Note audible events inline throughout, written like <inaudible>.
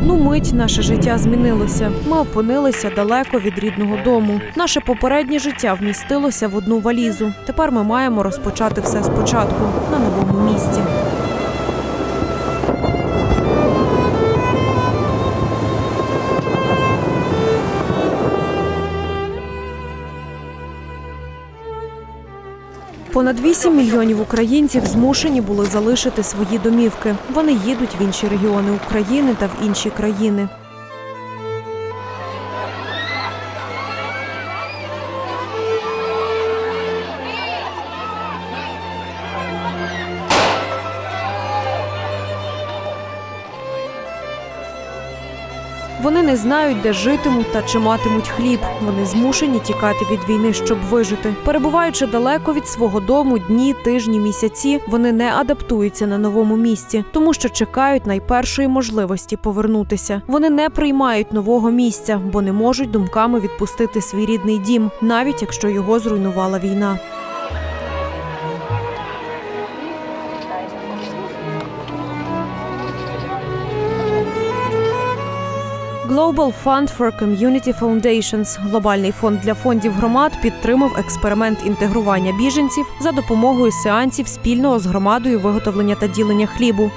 одну мить наше життя змінилося. Ми опинилися далеко від рідного дому. Наше попереднє життя вмістилося в одну валізу. Тепер ми маємо розпочати все спочатку на новому місці. Понад 8 мільйонів українців змушені були залишити свої домівки. Вони їдуть в інші регіони України та в інші країни. Не знають, де житимуть та чи матимуть хліб. Вони змушені тікати від війни, щоб вижити. Перебуваючи далеко від свого дому, дні, тижні, місяці, вони не адаптуються на новому місці, тому що чекають найпершої можливості повернутися. Вони не приймають нового місця, бо не можуть думками відпустити свій рідний дім, навіть якщо його зруйнувала війна. Global Fund for Community Foundations – глобальний фонд для фондів громад підтримав експеримент інтегрування біженців за допомогою сеансів спільного з громадою виготовлення та ділення хлібу.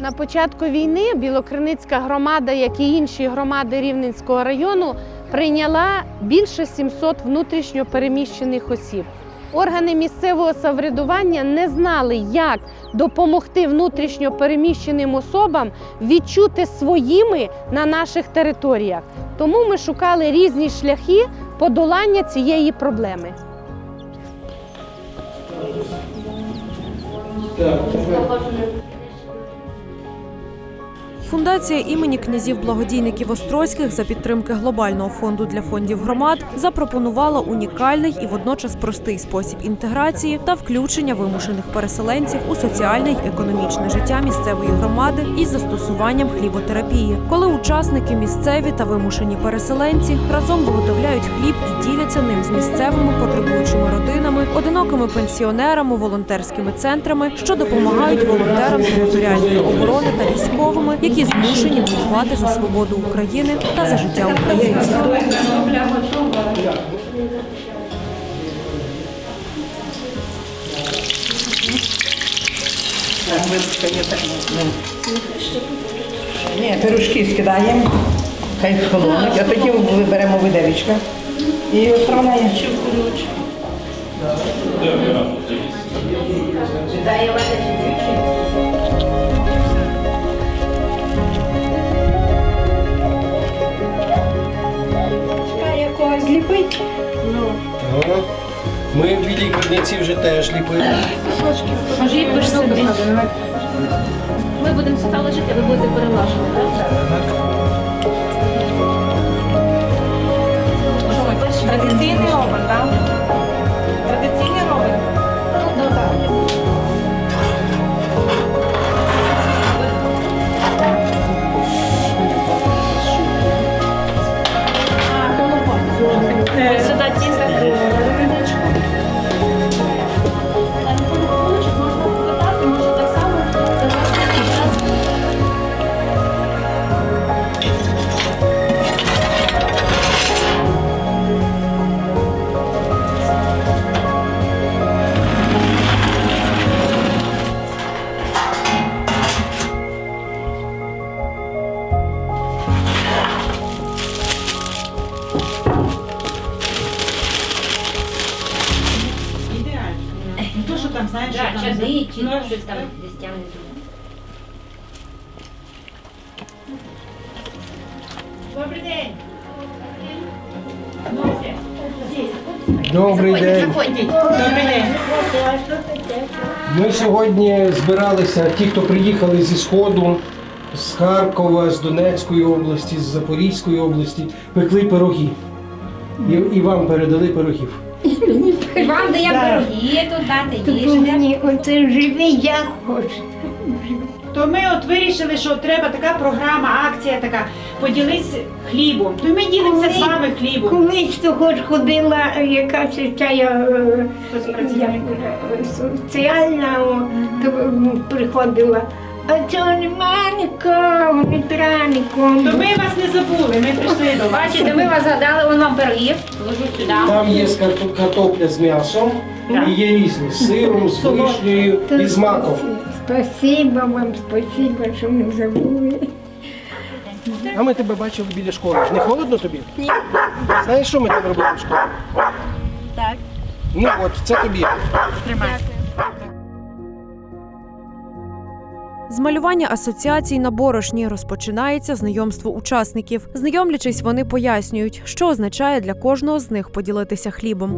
На початку війни Білокриницька громада, як і інші громади Рівненського району, прийняла більше 700 внутрішньо переміщених осіб. Органи місцевого самоврядування не знали, як допомогти внутрішньо переміщеним особам відчути своїми на наших територіях. Тому ми шукали різні шляхи подолання цієї проблеми. Фундація імені князів благодійників Острозьких за підтримки глобального фонду для фондів громад запропонувала унікальний і водночас простий спосіб інтеграції та включення вимушених переселенців у соціальне й економічне життя місцевої громади із застосуванням хліботерапії, коли учасники місцеві та вимушені переселенці разом виготовляють хліб і діляться ним з місцевими потребуючими родинами, одинокими пенсіонерами, волонтерськими центрами, що допомагають волонтерам територіальної оборони та військовими, які змушені воювати за свободу України та за життя українців. Є так. Ні, пирожки скидаємо, хай холоднуть, а тоді виберемо виделечка і відправляємо. Якогось Ми в білій криниці вже теж ліпили. Може, їй пишно Ми будемо сюди лежати, ви будете перелажувати. Традиційний робот, так? Традиційний робот. Ну, так. Щось там десь тягнуть. Добрий день. Ми сьогодні збиралися, ті, хто приїхали зі Сходу, з Харкова, з Донецької області, з Запорізької області, пекли пироги. І, і вам передали пирогів. Вам дає пироги, тут дати їжі. Мені оце живі, я хочу. То ми от вирішили, що треба така програма, акція така. Поділись хлібом. То ми ділимося з вами хлібом. Колись то хоч ходила якась ця е, е, соціальна, о, то м, приходила. А цього нема нікого, ні тра нікого. То ми вас не забули, ми прийшли до вас. Бачите, ми вас згадали, вон вам пироги. Ложу сюди. Там є карто- картопля з м'ясом, і є різні з сиром, з вишнею і з маком. Спасибо вам, спасибо, що не забули. А ми тебе бачили біля школи. Не холодно тобі? Ні. Знаєш, що ми там робили в школі? Так. Ну от, це тобі. З малювання асоціацій на борошні розпочинається знайомство учасників. Знайомлячись, вони пояснюють, що означає для кожного з них поділитися хлібом.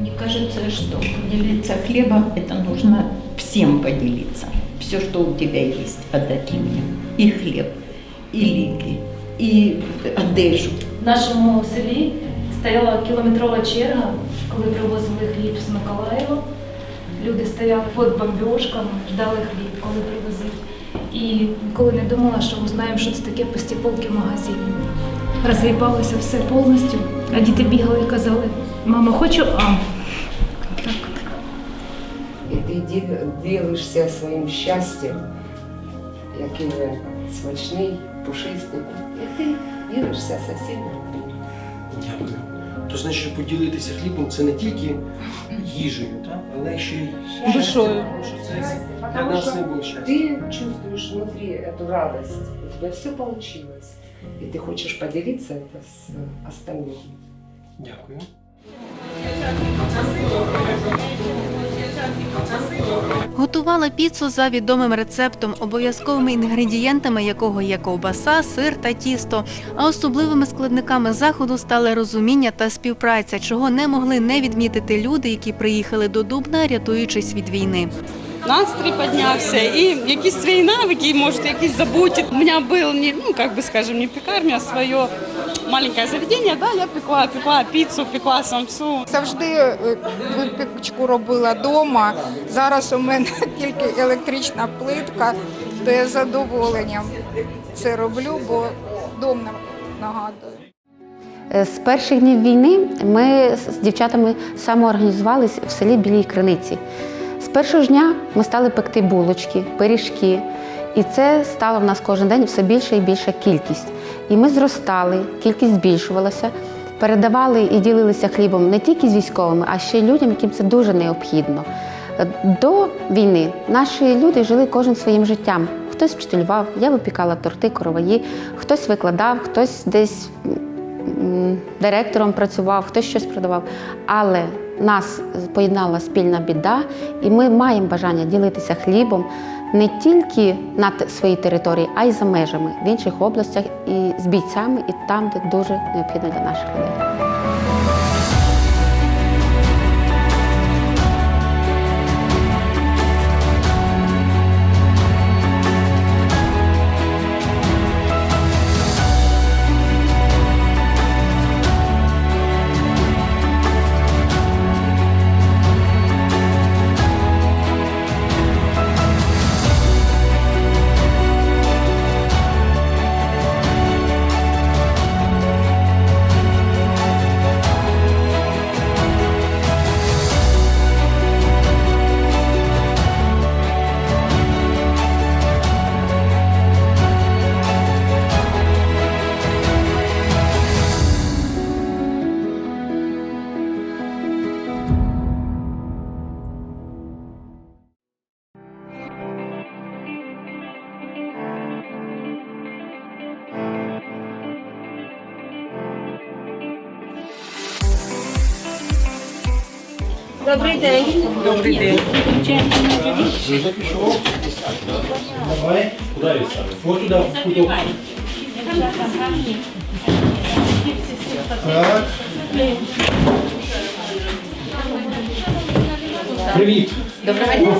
Мне кажется, что делиться хлебом это нужно всем поделиться. Все, что у тебя есть, отдать людям. И хлеб, и ліки, і одежу. В нашому селі стояла кілометрова черга, коли привозили хліб з Миколаєва. Люди стояли під бомбіжками, ждали хліб, коли. І ніколи не думала, що узнаємо, що це таке пусті полки в магазині. Розгрібалося все повністю, а діти бігали і казали, мама, хочу ам. І ти ді- ділишся своїм щастям, який він смачний, пушистий. І ти ділишся со всіма. Дякую. То значить, що поділитися хлібом це не тільки їжею, так? але ще й душою. Тому що це для Потому нас що символ щастя. Ты чувствуешь внутри эту радость, у тебя все получилось, и ты хочешь поделиться это с э, остальными. Дякую. Готувала піцу за відомим рецептом, обов'язковими інгредієнтами якого є ковбаса, сир та тісто. А особливими складниками заходу стали розуміння та співпраця, чого не могли не відмітити люди, які приїхали до Дубна, рятуючись від війни. Настрій піднявся і якісь свої навики, може, якісь забуті. У мене був не, ну, как бы скажем, не пекарня, а своє маленьке заведення, да, я пекла, пекла піцу, пекла самсу. Завжди е, випічку робила вдома. Зараз у мене <laughs> тільки електрична плитка, то я з задоволенням це роблю, бо дом нагадує. Е, З перших днів війни ми з дівчатами самоорганізувалися в селі Білій Криниці. З першого ж дня ми стали пекти булочки, пиріжки. І це стало в нас кожен день все більша і більша кількість. І ми зростали, кількість збільшувалася, передавали і ділилися хлібом не тільки з військовими, а ще й людям, яким це дуже необхідно. До війни наші люди жили кожен своїм життям. Хтось вчителював, я випікала торти, короваї, хтось викладав, хтось десь директором працював, хтось щось продавав. Але нас поєднала спільна біда, і ми маємо бажання ділитися хлібом не тільки на своїй території, а й за межами в інших областях і з бійцями, і там, де дуже необхідно для наших людей. Добрий день. Давай. Куди Ось туди, в куток. Так. Привіт. Доброго дня.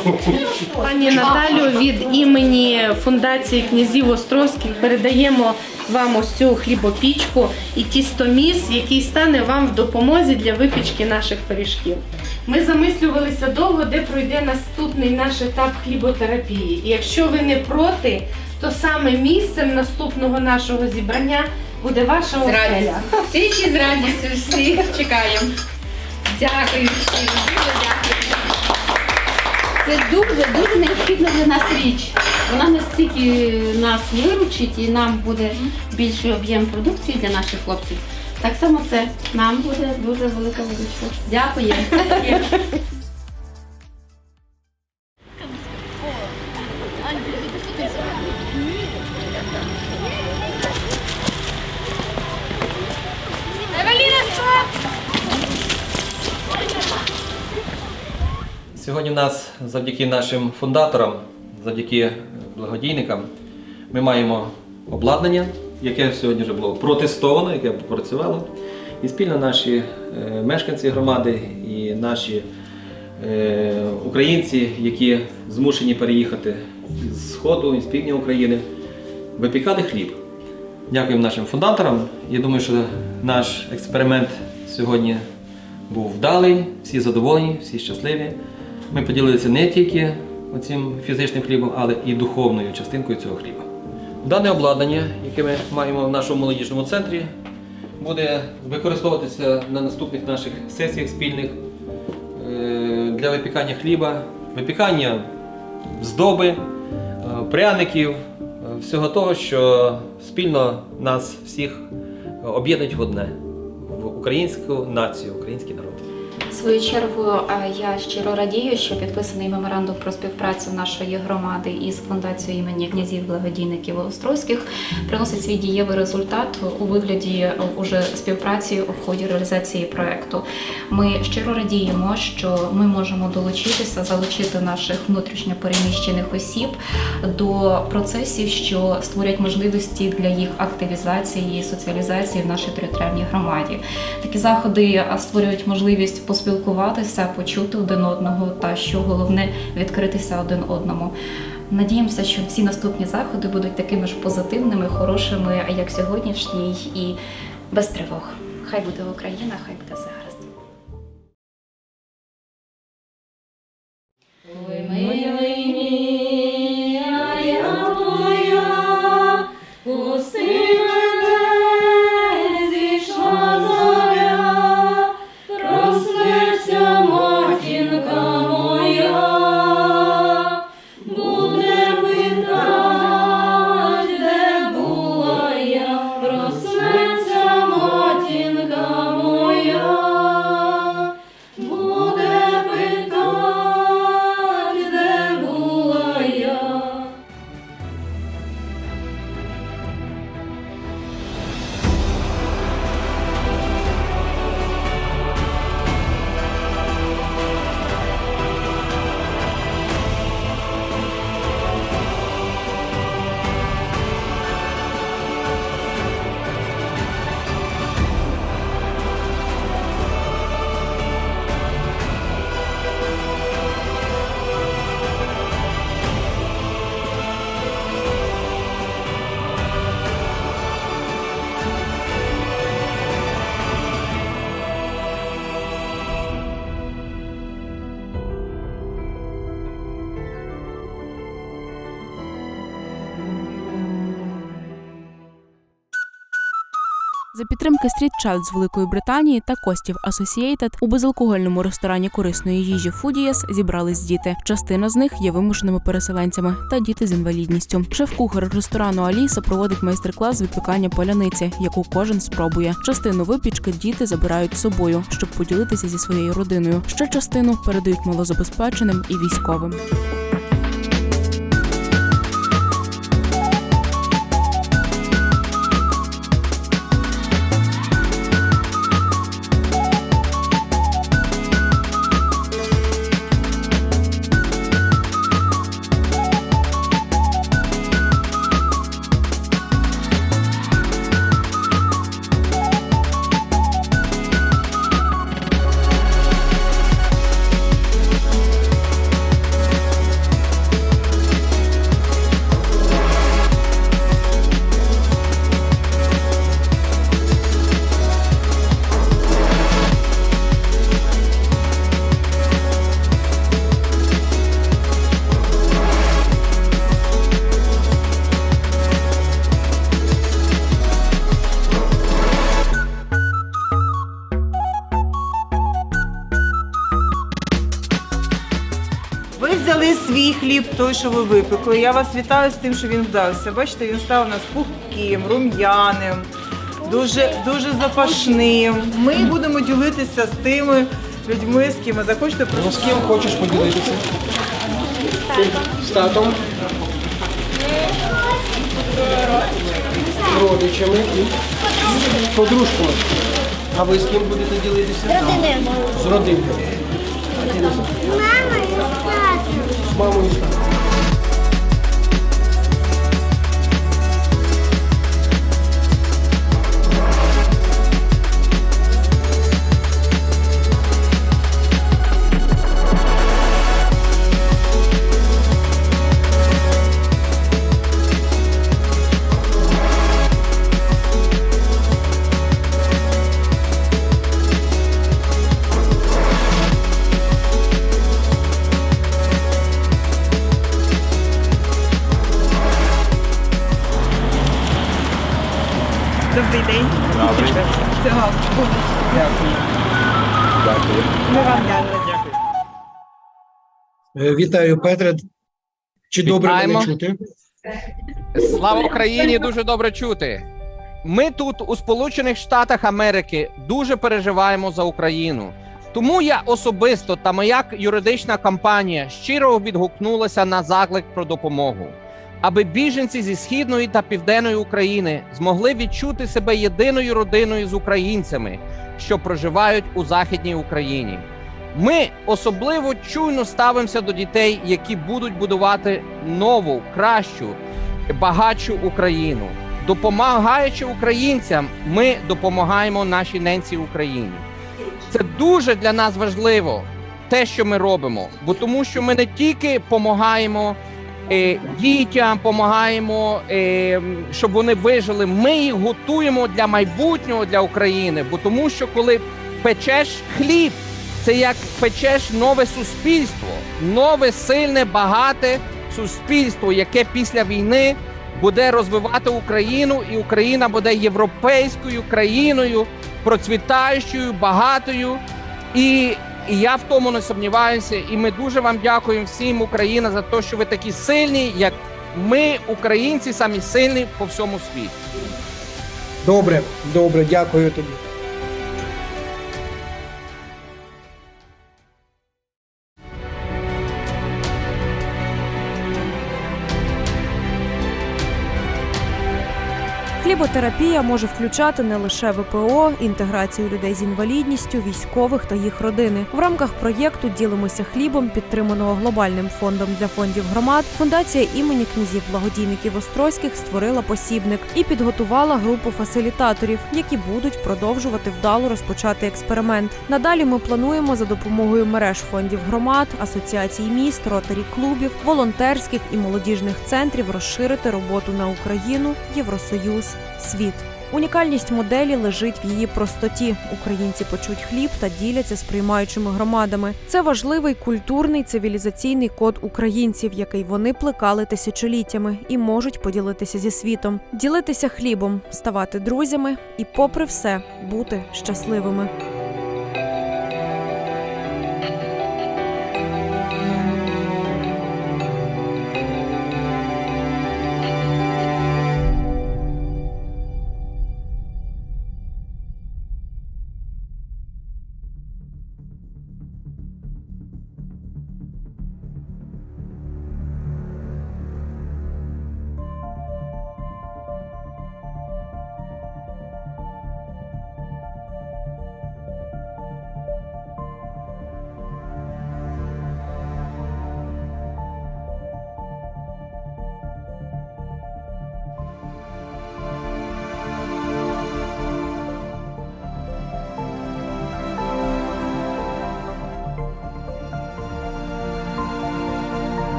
Пані Наталю, від імені фундації князів Острозьких передаємо вам ось цю хлібопічку і тістоміс, який стане вам в допомозі для випічки наших пиріжків. Ми замислювалися довго, де пройде наступний наш етап хліботерапії. І якщо ви не проти, то саме місцем наступного нашого зібрання буде ваша оселя. Тільки з радістю всіх чекаємо. Дякую всім, дуже дякую. Це дуже дуже необхідна для нас річ. Вона настільки нас виручить і нам буде більший об'єм продукції для наших хлопців. Так само це нам буде дуже велика виручка. Дякую. Сьогодні в нас завдяки нашим фундаторам, завдяки благодійникам, ми маємо обладнання, яке сьогодні вже було протестовано, яке попрацювало. І спільно наші е, мешканці громади і наші е, українці, які змушені переїхати з Сходу і з півдня України, випікали хліб. Дякуємо нашим фундаторам. Я думаю, що наш експеримент сьогодні був вдалий, всі задоволені, всі щасливі. Ми поділилися не тільки оцим фізичним хлібом, але і духовною частинкою цього хліба. Дане обладнання, яке ми маємо в нашому молодіжному центрі, буде використовуватися на наступних наших сесіях спільних е, для випікання хліба, випікання здоби, е, пряників, е, всього того, що спільно нас всіх об'єднують в одне в українську націю, український народ. Свою чергу е, я щиро радію, що підписаний меморандум про співпрацю нашої громади із фундацією імені князів благодійників Острозьких приносить свій дієвий результат у вигляді уже співпраці у ході реалізації проекту. Ми щиро радіємо, що ми можемо долучитися, залучити наших внутрішньо переміщених осіб до процесів, що створять можливості для їх активізації і соціалізації в нашій територіальній громаді. Такі заходи створюють можливість поспілкуватися, почути один одного та що головне відкритися один одному. Надіємося, що всі наступні заходи будуть такими ж позитивними, хорошими, як сьогоднішній, і без тривог. Хай буде Україна, хай буде все За підтримки Street Child з Великої Британії та Костів Associated у безалкогольному ресторані корисної їжі Foodies зібрались діти. Частина з них є вимушеними переселенцями та діти з інвалідністю. Шеф-кухар ресторану Аліса проводить майстер-клас з випікання поляниці, яку кожен спробує. Частину випічки діти забирають з собою, щоб поділитися зі своєю родиною. Ще частину передають малозабезпеченим і військовим. Той, що ви випекли. Я вас вітаю з тим, що він вдався. Бачите, він став у нас пухким, рум'яним, дуже, дуже запашним. Ми будемо ділитися з тими людьми, з ким ви захочете. Ну, з ким хочеш поділитися? З татом. Родичами і подружками. А ви з ким будете ділитися? З родиною. З мамою і з татом. Вітаю, Петре. Чи добре мене чути? Слава Україні! Дуже добре чути. Ми тут, у Сполучених Штатах Америки, дуже переживаємо за Україну. Тому я особисто та моя юридична компанія щиро відгукнулася на заклик про допомогу, аби біженці зі східної та південної України змогли відчути себе єдиною родиною з українцями, що проживають у західній Україні. Ми особливо чуйно ставимося до дітей, які будуть будувати нову, кращу, багатшу Україну. Допомагаючи українцям, ми допомагаємо нашій ненці Україні. Це дуже для нас важливо, те, що ми робимо, бо тому, що ми не тільки допомагаємо е, дітям, допомагаємо, е, щоб вони вижили. Ми їх готуємо для майбутнього для України. Бо тому, що коли печеш хліб, це як печеш нове суспільство, нове, сильне, багате суспільство, яке після війни буде розвивати Україну, і Україна буде європейською країною, процвітаючою, багатою. І, і я в тому не сумніваюся. І ми дуже вам дякуємо всім Україна за те, що ви такі сильні, як ми, українці, самі сильні по всьому світі. Добре, добре, дякую тобі. Хліботерапія може включати не лише ВПО, інтеграцію людей з інвалідністю, військових та їх родини. В рамках проєкту Ділимося хлібом, підтриманого глобальним фондом для фондів громад. Фундація імені князів благодійників Острозьких створила посібник і підготувала групу фасилітаторів, які будуть продовжувати вдало розпочати експеримент. Надалі ми плануємо за допомогою мереж фондів громад, асоціацій міст, ротарі клубів, волонтерських і молодіжних центрів розширити роботу на Україну, Євросоюз, світ. Унікальність моделі лежить в її простоті. Українці почуть хліб та діляться з приймаючими громадами. Це важливий культурний цивілізаційний код українців, який вони плекали тисячоліттями і можуть поділитися зі світом, ділитися хлібом, ставати друзями і, попри все, бути щасливими.